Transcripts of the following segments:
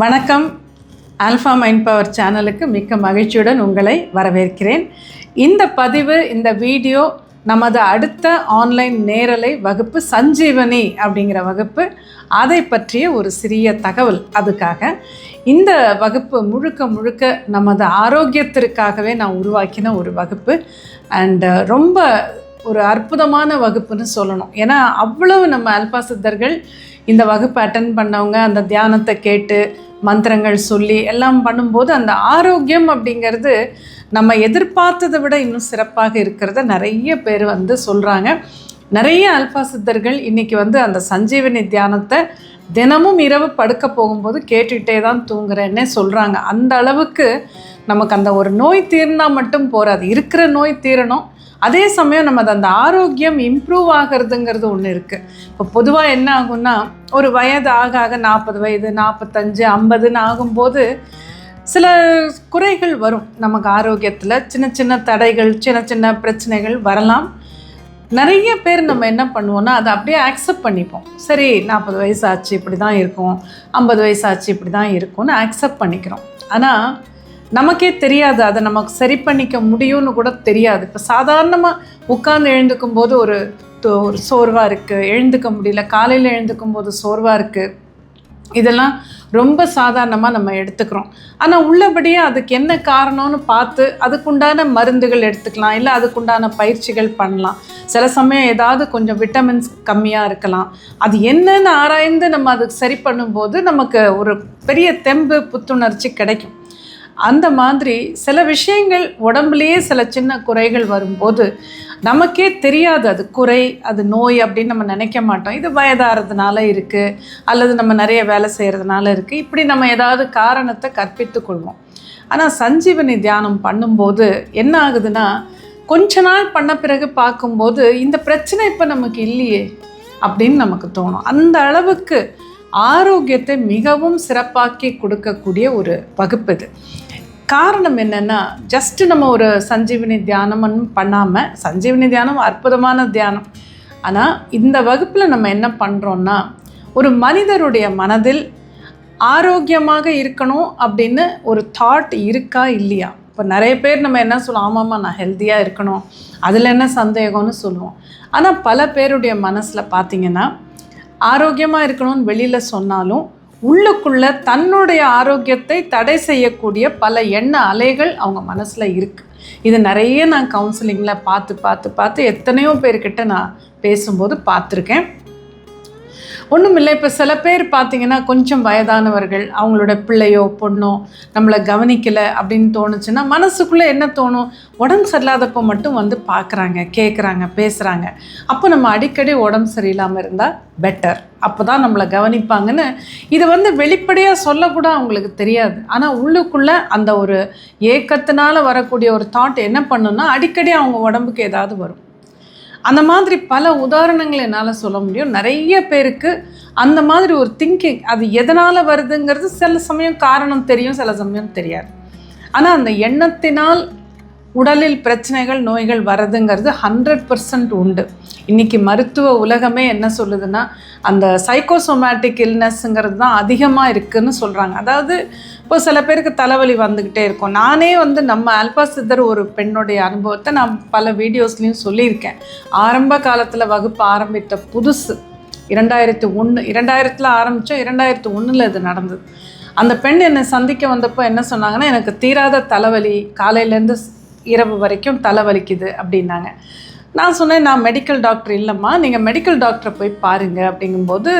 வணக்கம். Alpha mind power சேனலுக்கு மிக்க மகிழ்ச்சியுடன் உங்களை வரவேற்கிறேன். இந்த பதிவு இந்த வீடியோ நமது அடுத்த ஆன்லைன் நேரலை வகுப்பு சஞ்சீவனி அப்படிங்கிற வகுப்பு. அதை பற்றிய ஒரு சிறிய தகவல் அதுக்காக. இந்த வகுப்பு முழுக்க முழுக்க நமது ஆரோக்கியத்திற்காகவே நான் உருவாக்கின ஒரு வகுப்பு. அண்டு ரொம்ப ஒரு அற்புதமான வகுப்புன்னு சொல்லணும். ஏன்னா அவ்வளவு நம்ம அல்பா சித்தர்கள் இந்த வகுப்பு அட்டன் பண்ணவங்க அந்த தியானத்தை கேட்டு மந்திரங்கள் சொல்லி எல்லாம் பண்ணும்போது அந்த ஆரோக்கியம் அப்படிங்கிறது நம்ம எதிர்பார்த்ததை விட இன்னும் சிறப்பாக இருக்கிறத நிறைய பேர் வந்து சொல்கிறாங்க நிறைய அல்பா சித்தர்கள் இன்றைக்கி வந்து அந்த சஞ்சீவனி தியானத்தை தினமும் இரவு படுக்க போகும்போது கேட்டுக்கிட்டே தான் தூங்குறேன்னே சொல்கிறாங்க அந்த அளவுக்கு நமக்கு அந்த ஒரு நோய் தீர்ந்தால் மட்டும் போகாது இருக்கிற நோய் தீரணும். அதே சமயம் நம்ம அந்த ஆரோக்கியம் இம்ப்ரூவ் ஆகிறதுங்கிறது ஒன்று இருக்குது இப்போ பொதுவாக என்ன ஆகும்னா ஒரு வயது ஆக ஆக நாற்பது வயது நாற்பத்தஞ்சு ஐம்பதுன்னு ஆகும்போது சில குறைகள் வரும். நமக்கு ஆரோக்கியத்தில் சின்ன சின்ன தடைகள் சின்ன சின்ன பிரச்சனைகள் வரலாம். நிறைய பேர் நம்ம என்ன பண்ணுவோம்னா அதை அப்படியே ஆக்செப்ட் பண்ணிப்போம். சரி நாற்பது வயசு ஆச்சு இப்படி தான் இருக்கும். ஐம்பது வயசு ஆச்சு இப்படி தான் இருக்கும்னு ஆக்செப்ட் பண்ணிக்கிறோம். ஆனால் நமக்கே தெரியாது. அதை நமக்கு சரி பண்ணிக்க முடியும்னு கூட தெரியாது. இப்போ சாதாரணமாக உட்கார்ந்து எழுந்துக்கும் போது ஒரு தோ- ஒரு சோர்வாக இருக்குது எழுந்துக்க முடியல. காலையில் எழுந்துக்கும் போது சோர்வாக இருக்குது இதெல்லாம் ரொம்ப சாதாரணமாக நம்ம எடுத்துக்கிறோம். ஆனால் உள்ளபடியே அதுக்கு என்ன காரணம்னு பார்த்து அதுக்குண்டான மருந்துகள் எடுத்துக்கலாம். இல்லை அதுக்குண்டான பயிற்சிகள் பண்ணலாம். சில சமயம் ஏதாவது கொஞ்சம் விட்டமின்ஸ் கம்மியாக இருக்கலாம். அது என்னன்னு ஆராய்ந்து நம்ம அதுக்கு சரி பண்ணும்போது நமக்கு ஒரு பெரிய தெம்பு புத்துணர்ச்சி கிடைக்கும். அந்த மாதிரி சில விஷயங்கள் உடம்புலேயே சில சின்ன குறைகள் வரும்போது நமக்கே தெரியாது அது குறை அது நோய் அப்படின்னு நம்ம நினைக்க மாட்டோம். இது வயதாகிறதுனால இருக்குது அல்லது நம்ம நிறைய வேலை செய்கிறதுனால இருக்குது இப்படி நம்ம ஏதாவது காரணத்தை கற்பித்து கொள்வோம். ஆனால் சஞ்சீவனி தியானம் பண்ணும்போது என்ன ஆகுதுன்னா கொஞ்ச நாள் பண்ண பிறகு பார்க்கும்போது இந்த பிரச்சனை இப்போ நமக்கு இல்லையே அப்படின்னு நமக்கு தோணும். அந்த அளவுக்கு ஆரோக்கியத்தை மிகவும் சிறப்பாக்கி கொடுக்கக்கூடிய ஒரு வகுப்பு இது. காரணம் என்னென்னா ஜஸ்ட்டு நம்ம ஒரு சஞ்சீவினி தியானம் பண்ணாமல் சஞ்சீவினி தியானம் அற்புதமான தியானம். ஆனால் இந்த வகுப்பில் நம்ம என்ன பண்ணுறோன்னா ஒரு மனிதருடைய மனதில் ஆரோக்கியமாக இருக்கணும் அப்படின்னு ஒரு தாட் இருக்கா இல்லையா? இப்போ நிறைய பேர் நம்ம என்ன சொல்லுவோம் ஆமாம்மா நான் ஹெல்த்தியாக இருக்கணும். அதில் என்ன சந்தேகம்னு சொல்லுவோம். ஆனால் பல பேருடைய மனசில் பார்த்தீங்கன்னா ஆரோக்கியமாக இருக்கணும்னு வெளியில் சொன்னாலும் உள்ளுக்குள்ள தன்னுடைய ஆரோக்கியத்தை தடை செய்யக்கூடிய பல எண்ண அலைகள் அவங்க மனசில் இருக்குது இது நிறைய நான் கவுன்சிலிங்கில் பார்த்து பார்த்து பார்த்து எத்தனையோ பேர்கிட்ட நான் பேசும்போது பார்த்துருக்கேன். ஒன்றும் இல்லை இப்போ சில பேர் பார்த்தீங்கன்னா கொஞ்சம் வயதானவர்கள் அவங்களோட பிள்ளையோ பொண்ணோ நம்மளை கவனிக்கலை அப்படின்னு தோணுச்சுன்னா மனசுக்குள்ளே என்ன தோணும்? உடம்பு சரியில்லாதப்போ மட்டும் வந்து பார்க்குறாங்க கேட்குறாங்க பேசுகிறாங்க அப்போ நம்ம அடிக்கடி உடம்பு சரியில்லாமல் இருந்தால் பெட்டர் அப்போ தான் நம்மளை கவனிப்பாங்கன்னு இதை வந்து வெளிப்படையாக சொல்லக்கூட அவங்களுக்கு தெரியாது. ஆனால் உள்ளுக்குள்ளே அந்த ஒரு ஏக்கத்தினால வரக்கூடிய ஒரு தாட் என்ன பண்ணுன்னா அடிக்கடி அவங்க உடம்புக்கு ஏதாவது வரும். அந்த மாதிரி பல உதாரணங்கள் என்னால் சொல்ல முடியும். நிறைய பேருக்கு அந்த மாதிரி ஒரு திங்கிங் அது எதனால் வருதுங்கிறது சில சமயம் காரணம் தெரியும் சில சமயம் தெரியாது. ஆனால் அந்த எண்ணத்தினால் உடலில் பிரச்சனைகள் நோய்கள் வர்றதுங்கிறது ஹண்ட்ரட் பர்சன்ட் உண்டு. இன்றைக்கி மருத்துவ உலகமே என்ன சொல்லுதுன்னா அந்த சைக்கோசோமேட்டிக் இல்னஸ்ங்கிறது தான் அதிகமாக இருக்குதுன்னு சொல்கிறாங்க அதாவது இப்போ சில பேருக்கு தலைவலி வந்துக்கிட்டே இருக்கும். நானே வந்து நம்ம அல்பா சித்தர் ஒரு பெண்ணுடைய அனுபவத்தை நான் பல வீடியோஸ்லேயும் சொல்லியிருக்கேன். ஆரம்ப காலத்தில் வகுப்பு ஆரம்பித்த புதுசு. இரண்டாயிரத்து ஒன்று இரண்டாயிரத்தில் ஆரம்பித்தோம் இரண்டாயிரத்து ஒன்றில் இது நடந்தது. அந்த பெண் என்னை சந்திக்க வந்தப்போ என்ன சொன்னாங்கன்னா எனக்கு தீராத தலைவலி காலையிலேருந்து இரவு வரைக்கும் தலை வலிக்குது அப்படின்னாங்க. நான் சொன்னேன் நான் மெடிக்கல் டாக்டர் இல்லைம்மா நீங்கள் மெடிக்கல் டாக்டரை போய் பாருங்கள் அப்படிங்கும்போது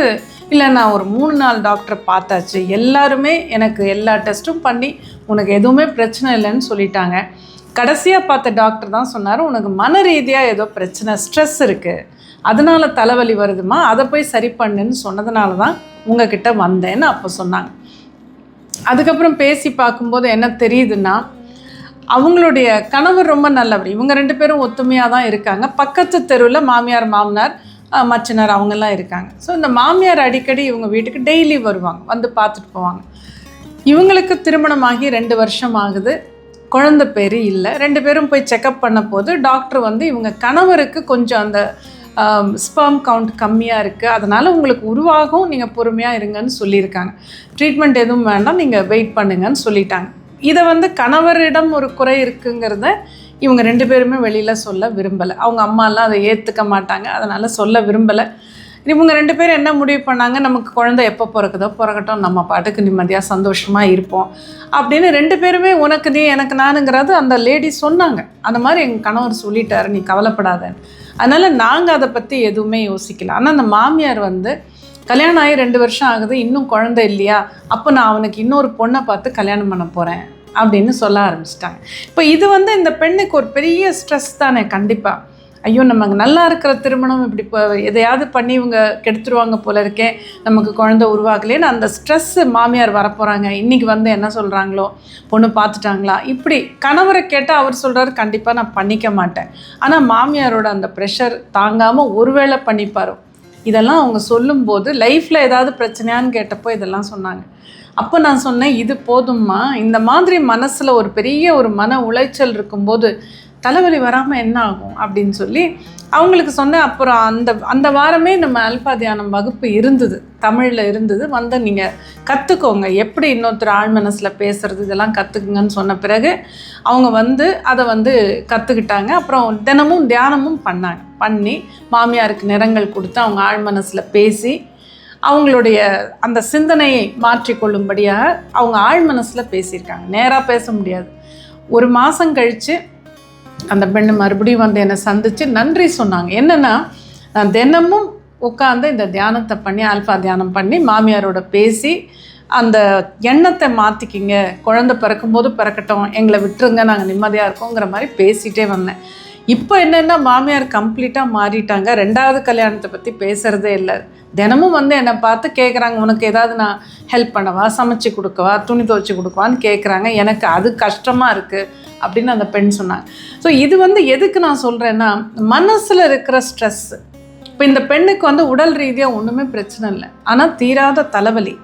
இல்லை நான் ஒரு மூணு நாள் டாக்டரை பார்த்தாச்சு. எல்லாருமே எனக்கு எல்லா டெஸ்ட்டும் பண்ணி உனக்கு எதுவுமே பிரச்சனை இல்லைன்னு சொல்லிட்டாங்க. கடைசியாக பார்த்த டாக்டர் தான் சொன்னார் உனக்கு மன ரீதியாக ஏதோ பிரச்சனை ஸ்ட்ரெஸ் இருக்குது அதனால தலைவலி வருதுமா அதை போய் சரி பண்ணுன்னு சொன்னதுனால தான் உங்ககிட்ட வந்தேன்னு அப்போ சொன்னாங்க. அதுக்கப்புறம் பேசி பார்க்கும்போது என்ன தெரியுதுன்னா அவங்களுடைய கணவர் ரொம்ப நல்லவர். இவங்க ரெண்டு பேரும் ஒத்துமையாக தான் இருக்காங்க. பக்கத்து தெருவில் மாமியார் மாமனார் மச்சினார் அவங்கெல்லாம் இருக்காங்க. ஸோ இந்த மாமியார் அடிக்கடி இவங்க வீட்டுக்கு டெய்லி வருவாங்க. வந்து பார்த்துட்டு போவாங்க. இவங்களுக்கு திருமணமாகி ரெண்டு வருஷம் ஆகுது. குழந்த பேர் இல்லை. ரெண்டு பேரும் போய் செக்கப் பண்ண போது டாக்டர் வந்து இவங்க கணவருக்கு கொஞ்சம் அந்த ஸ்பெர்ம் கவுண்ட் கம்மியாக இருக்குது அதனால் உங்களுக்கு உருவாகும். நீங்கள் பொறுமையாக இருங்கன்னு சொல்லியிருக்காங்க. ட்ரீட்மெண்ட் எதுவும் வேண்டாம். நீங்கள் வெயிட் பண்ணுங்கன்னு சொல்லிட்டாங்க. இதை வந்து கணவரிடம் ஒரு குறை இருக்குங்கிறத இவங்க ரெண்டு பேருமே வெளியில் சொல்ல விரும்பலை. அவங்க அம்மாலாம் அதை ஏற்றுக்க மாட்டாங்க. அதனால் சொல்ல விரும்பலை. இவங்க ரெண்டு பேரும் என்ன முடிவு பண்ணாங்க? நமக்கு குழந்தை எப்போ பிறக்குதோ பிறக்கட்டும். நம்ம பாட்டுக்கு நிம்மதியாக சந்தோஷமாக இருப்போம். அப்படின்னு ரெண்டு பேருமே உனக்கு நீ எனக்கு நானுங்கிறது அந்த லேடி சொன்னாங்க. அந்த மாதிரி எங்கள் கணவர் சொல்லிட்டாரு. நீ கவலைப்படாதன்னு அதனால் நாங்கள் அதை பற்றி எதுவுமே யோசிக்கல. ஆனால் அந்த மாமியார் வந்து கல்யாணம் ஆகி ரெண்டு வருஷம் ஆகுது இன்னும் குழந்தை இல்லையா? அப்போ நான் அவனுக்கு இன்னொரு பொண்ணை பார்த்து கல்யாணம் பண்ண போகிறேன் அப்படின்னு சொல்ல ஆரம்பிச்சிட்டாங்க. இப்போ இது வந்து இந்த பெண்ணுக்கு ஒரு பெரிய ஸ்ட்ரெஸ் தானே கண்டிப்பாக ஐயோ நமக்கு நல்லா இருக்கிற திருமணம் இப்படி இப்போ எதையாவது பண்ணி இவங்க கெடுத்துருவாங்க போல இருக்கே. நமக்கு குழந்தை உருவாகலேன்னு அந்த ஸ்ட்ரெஸ்ஸு மாமியார் வரப்போகிறாங்க இன்றைக்கி வந்து என்ன சொல்கிறாங்களோ பொண்ணு பார்த்துட்டாங்களா? இப்படி கணவரை கேட்டால் அவர் சொல்கிறாரு கண்டிப்பாக நான் பண்ணிக்க மாட்டேன். ஆனால் மாமியாரோட அந்த ப்ரெஷர் தாங்காமல் ஒருவேளை பண்ணிப்பாரோ? இதெல்லாம் அவங்க சொல்லும்போது லைஃப்பில் ஏதாவது பிரச்சனையான்னு கேட்டப்போ இதெல்லாம் சொன்னாங்க. அப்போ நான் சொன்னேன் இது போதும்மா. இந்த மாதிரி மனசில் ஒரு பெரிய ஒரு மன உளைச்சல் இருக்கும்போது தலைவலி வராமல் என்ன ஆகும் அப்படின்னு சொல்லி அவங்களுக்கு சொன்னேன் அப்புறம் அந்த அந்த வாரமே நம்ம அல்பா தியானம் வகுப்பு இருந்தது. தமிழில் இருந்தது. வந்து நீங்கள் கற்றுக்கோங்க எப்படி இன்னொருத்தர் ஆழ் மனசில் பேசுகிறது இதெல்லாம் கற்றுக்குங்கன்னு சொன்ன பிறகு அவங்க வந்து அதை வந்து கற்றுக்கிட்டாங்க அப்புறம் தினமும் தியானமும் பண்ணாங்க. பண்ணி மாமியாருக்கு நிறங்கள் கொடுத்து அவங்க ஆழ் மனசில் பேசி அவங்களுடைய அந்த சிந்தனையை மாற்றிக்கொள்ளும்படியாக அவங்க ஆழ் மனசில் பேசியிருக்காங்க. நேராக பேச முடியாது. ஒரு மாதம் கழித்து அந்த பெண்ணு மறுபடியும் வந்து என்னை சந்தித்து நன்றி சொன்னாங்க. என்னென்னா நான் தினமும் உட்காந்து இந்த தியானத்தை பண்ணி ஆல்ஃபா தியானம் பண்ணி மாமியாரோட பேசி அந்த எண்ணத்தை மாற்றிக்கிங்க குழந்தை பிறக்கும்போது பிறக்கட்டும் எங்களை விட்டுருங்க நாங்கள் நிம்மதியாக இருக்கோங்கிற மாதிரி பேசிகிட்டே வந்தேன். இப்போ என்னென்னா மாமியார் கம்ப்ளீட்டாக மாறிட்டாங்க. ரெண்டாவது கல்யாணத்தை பற்றி பேசுகிறதே இல்லை. தினமும் வந்து என்னை பார்த்து கேட்குறாங்க உனக்கு ஏதாவது நான் ஹெல்ப் பண்ணவா? சமைச்சு கொடுக்கவா? துணி துவைச்சி கொடுக்கவான்னு கேட்குறாங்க எனக்கு அது கஷ்டமாக இருக்குது அப்படின்னு அந்த பெண் சொன்னாங்க. ஸோ இது வந்து எதுக்கு நான் சொல்கிறேன்னா மனசில் இருக்கிற ஸ்ட்ரெஸ்ஸு இப்போ இந்த பெண்ணுக்கு வந்து உடல் ரீதியாக ஒன்றுமே பிரச்சனை இல்லை. ஆனால் தீராத தலைவலி.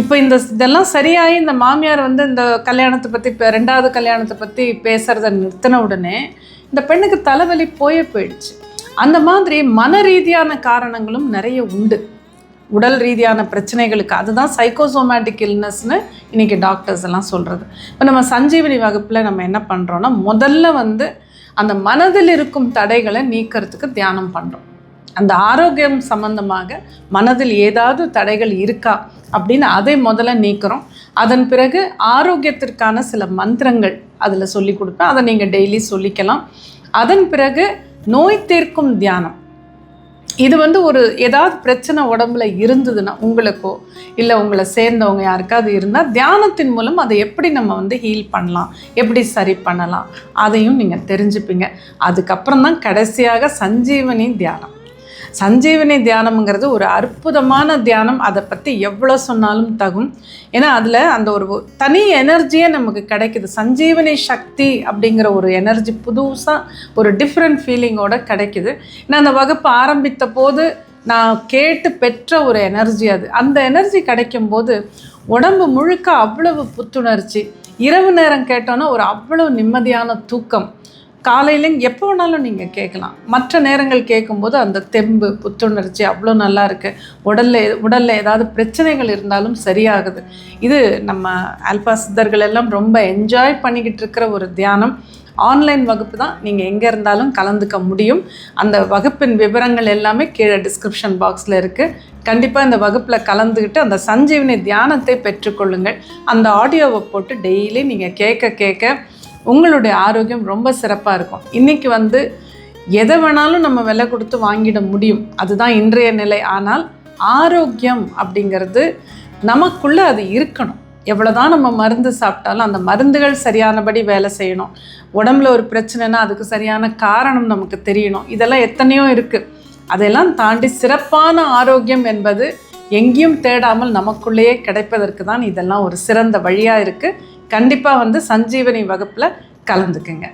இப்போ இந்த இதெல்லாம் சரியாகி இந்த மாமியார் வந்து இந்த கல்யாணத்தை பற்றி இப்போ ரெண்டாவது கல்யாணத்தை பற்றி பேசுகிறத நிறுத்தின உடனே இந்த பெண்ணுக்கு தலைவலி போயே போயிடுச்சு. அந்த மாதிரி மன ரீதியான காரணங்களும் நிறைய உண்டு. உடல் ரீதியான பிரச்சனைகளுக்கு அதுதான் சைக்கோசோமேட்டிக் இல்னஸ்னு இன்றைக்கி டாக்டர்ஸ் எல்லாம் சொல்கிறது இப்போ நம்ம சஞ்சீவனி வகுப்பில் நம்ம என்ன பண்ணுறோன்னா முதல்ல வந்து அந்த மனதில் இருக்கும் தடைகளை நீக்கிறதுக்கு தியானம் பண்ணுறோம் அந்த ஆரோக்கியம் சம்பந்தமாக மனதில் ஏதாவது தடைகள் இருக்கா அப்படின்னு அதை முதல்ல நீக்கிறோம். அதன் பிறகு ஆரோக்கியத்திற்கான சில மந்திரங்கள் அதில் சொல்லி கொடுப்பேன். அதை நீங்கள் டெய்லி சொல்லிக்கலாம். அதன் பிறகு நோய் தீர்க்கும் தியானம். இது வந்து ஒரு ஏதாவது பிரச்சனை உடம்புல இருந்ததுன்னா உங்களுக்கோ இல்லை உங்களை சேர்ந்தவங்க யாருக்காவது இருந்தால் தியானத்தின் மூலம் அதை எப்படி நம்ம வந்து ஹீல் பண்ணலாம் எப்படி சரி பண்ணலாம் அதையும் நீங்கள் தெரிஞ்சுப்பீங்க. அதுக்கப்புறம் தான் கடைசியாக சஞ்சீவனி தியானம். சஞ்சீவனி தியானம்ங்கிறது ஒரு அற்புதமான தியானம். அதை பற்றி எவ்வளோ சொன்னாலும் தகும். ஏன்னா அதில் அந்த ஒரு தனி எனர்ஜியே நமக்கு கிடைக்குது. சஞ்சீவனி சக்தி அப்படிங்கிற ஒரு எனர்ஜி புதுசாக ஒரு டிஃப்ரெண்ட் ஃபீலிங்கோட கிடைக்குது. ஏன்னா அந்த வகுப்பு ஆரம்பித்த போது நான் கேட்டு பெற்ற ஒரு எனர்ஜி அது. அந்த எனர்ஜி கிடைக்கும்போது உடம்பு முழுக்க அவ்வளவு புத்துணர்ச்சி. இரவு நேரம் கேட்டோன்னா ஒரு அவ்வளோ நிம்மதியான தூக்கம். காலையிலும் எப்போ வேணாலும் நீங்கள் கேட்கலாம். மற்ற நேரங்கள் கேட்கும்போது அந்த தெம்பு புத்துணர்ச்சி அவ்வளோ நல்லா இருக்குது உடலில் உடலில் ஏதாவது பிரச்சனைகள் இருந்தாலும் சரியாகுது. இது நம்ம ஆல்பா சித்தர்கள் எல்லாம் ரொம்ப என்ஜாய் பண்ணிக்கிட்டு இருக்கிற ஒரு தியானம். ஆன்லைன் வகுப்பு தான் நீங்கள் எங்கே இருந்தாலும் கலந்துக்க முடியும். அந்த வகுப்பின் விவரங்கள் எல்லாமே கீழே டிஸ்கிரிப்ஷன் பாக்ஸில் இருக்குது கண்டிப்பாக இந்த வகுப்பில் கலந்துக்கிட்டு அந்த சஞ்சீவனி தியானத்தை பெற்றுக்கொள்ளுங்கள். அந்த ஆடியோவை போட்டு டெய்லி நீங்கள் கேட்க கேட்க உங்களுடைய ஆரோக்கியம் ரொம்ப சிறப்பாக இருக்கும். இன்றைக்கி வந்து எதை வேணாலும் நம்ம விலை கொடுத்து வாங்கிட முடியும். அதுதான் இன்றைய நிலை. ஆனால் ஆரோக்கியம் அப்படிங்கிறது நமக்குள்ளே அது இருக்கணும். எவ்வளோதான் நம்ம மருந்து சாப்பிட்டாலும் அந்த மருந்துகள் சரியானபடி வேலை செய்யணும். உடம்புல ஒரு பிரச்சனைனா அதுக்கு சரியான காரணம் நமக்கு தெரியணும். இதெல்லாம் எத்தனையோ இருக்குது அதெல்லாம் தாண்டி சிறப்பான ஆரோக்கியம் என்பது எங்கேயும் தேடாமல் நமக்குள்ளேயே கிடைப்பதற்கு தான் இதெல்லாம் ஒரு சிறந்த வழியாக இருக்குது கண்டிப்பாக வந்து சஞ்சீவனி வகுப்பில் கலந்துக்குங்க.